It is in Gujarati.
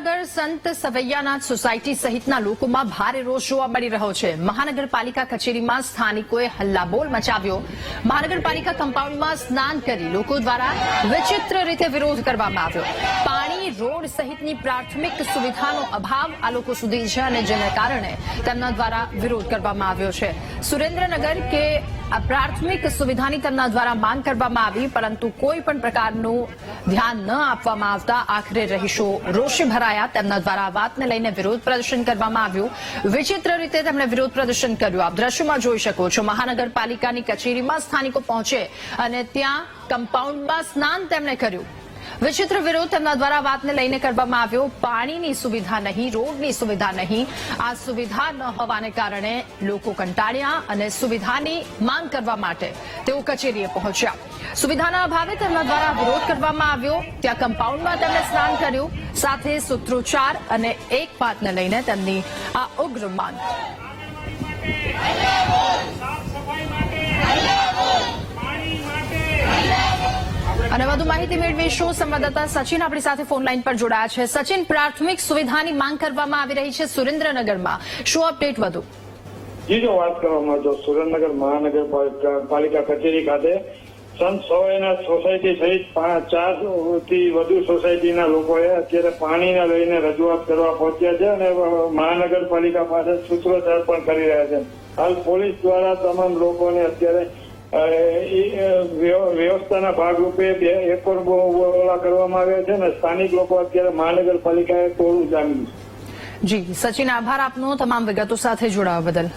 સુરેન્દ્રનગર સંત સવૈયાનાથ સોસાયટી સહિતના લોકોમાં ભારે રોષ જોવા મળી રહ્યો છે. મહાનગરપાલિકા કચેરીમાં સ્થાનિકોએ હલ્લાબોલ મચાવ્યો. મહાનગરપાલિકા કમ્પાઉન્ડમાં સ્નાન કરી લોકો દ્વારા વિચિત્ર રીતે વિરોધ કરવામાં આવ્યો. પાણી, રોડ સહિતની પ્રાથમિક સુવિધાનો અભાવ આ લોકો સુધી છે અને જેને કારણે તેમના દ્વારા વિરોધ કરવામાં આવ્યો છે. સુરેન્દ્રનગર કે આ પ્રાથમિક સુવિધાની તેમના દ્વારા માંગ કરવામાં આવી, પરંતુ કોઈ પણ પ્રકારનું ધ્યાન ન આપવામાં આવતા આખરે રહીશો રોષે ભરાયા. તેમના દ્વારા વાતને લઈને વિરોધ પ્રદર્શન કરવામાં આવ્યું. વિચિત્ર રીતે તેમણે વિરોધ પ્રદર્શન કર્યું. આપ દ્રશ્યમાં જોઈ શકો છો, મહાનગરપાલિકાની કચેરીમાં સ્થાનિકો પહોંચે અને ત્યાં કમ્પાઉન્ડમાં સ્નાન તેમણે કર્યું. વિચિત્ર વિરોધ તેમના દ્વારા વાતને લઈને કરવામાં આવ્યો. પાણીની સુવિધા નહીં, રોડની સુવિધા નહીં. આ સુવિધા ન હોવાને કારણે લોકો કંટાળ્યા અને સુવિધાની માંગ કરવા માટે તેઓ કચેરીએ પહોંચ્યા. સુવિધાના અભાવે તેમના દ્વારા વિરોધ કરવામાં આવ્યો. ત્યાં કમ્પાઉન્ડમાં તેમણે સ્નાન કર્યું. સાથે સૂત્રોચ્ચાર અને એક વાતને લઈને તેમની આ ઉગ્ર માંગ. અને વધુ માહિતી મેળવીશું. સંવાદદાતા સચિન આપણી સાથે ફોન લાઈન પર જોડાયા છે. સચિન, પ્રાથમિક સુવિધાની માંગ કરવામાં આવી રહી છે સુરેન્દ્રનગરમાં. શું અપડેટ વધુ? જી, જો વાત કરવામાં જો સુરેન્દ્રનગર મહાનગરપાલિકા પાલિકા કચેરી ખાતે સંત સવાઈના સોસાયટી સહિત ચારથી વધુ સોસાયટીના લોકોએ અત્યારે પાણીને લઈને રજૂઆત કરવા પહોંચ્યા છે અને મહાનગરપાલિકા પાસે સૂત્રોચ્ચાર પણ કરી રહ્યા છે. હાલ પોલીસ દ્વારા તમામ લોકોને અત્યારે વ્યવસ્થાના ભાગરૂપે બે એકર ઓલા કરવામાં આવ્યા છે અને સ્થાનિક લોકો અત્યારે મહાનગરપાલિકાએ ટોળું જામ્યું જી, સચિન આભાર આપનો તમામ વિગતો સાથે જોડાવા બદલ.